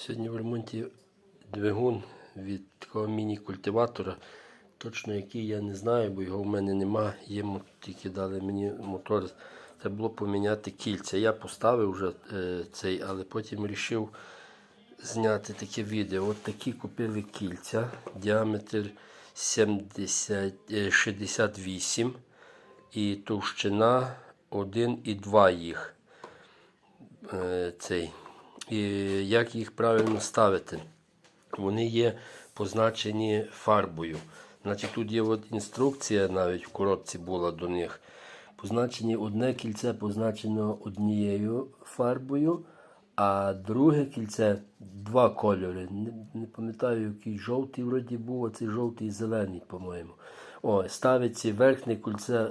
Сьогодні в ремонті двигун від такого міні-культиватора. Точно який я не знаю, бо його в мене нема. Є тільки дали мені мотор. Треба було поміняти кільця. Я поставив вже е, цей, але потім вирішив зняти таке відео. От такі купили кільця. Діаметр 70, е, 68 і товщина 1,2 їх. Е, цей. І як їх правильно ставити? Вони є позначені фарбою. Значить, тут є от інструкція, навіть в коробці була до них. Позначені одне кільце позначено однією фарбою, а друге кільце два кольори. Не, не пам'ятаю, який жовтий вроді був, а цей жовтий і зелений, по-моєму. О, ставиться верхнє кільце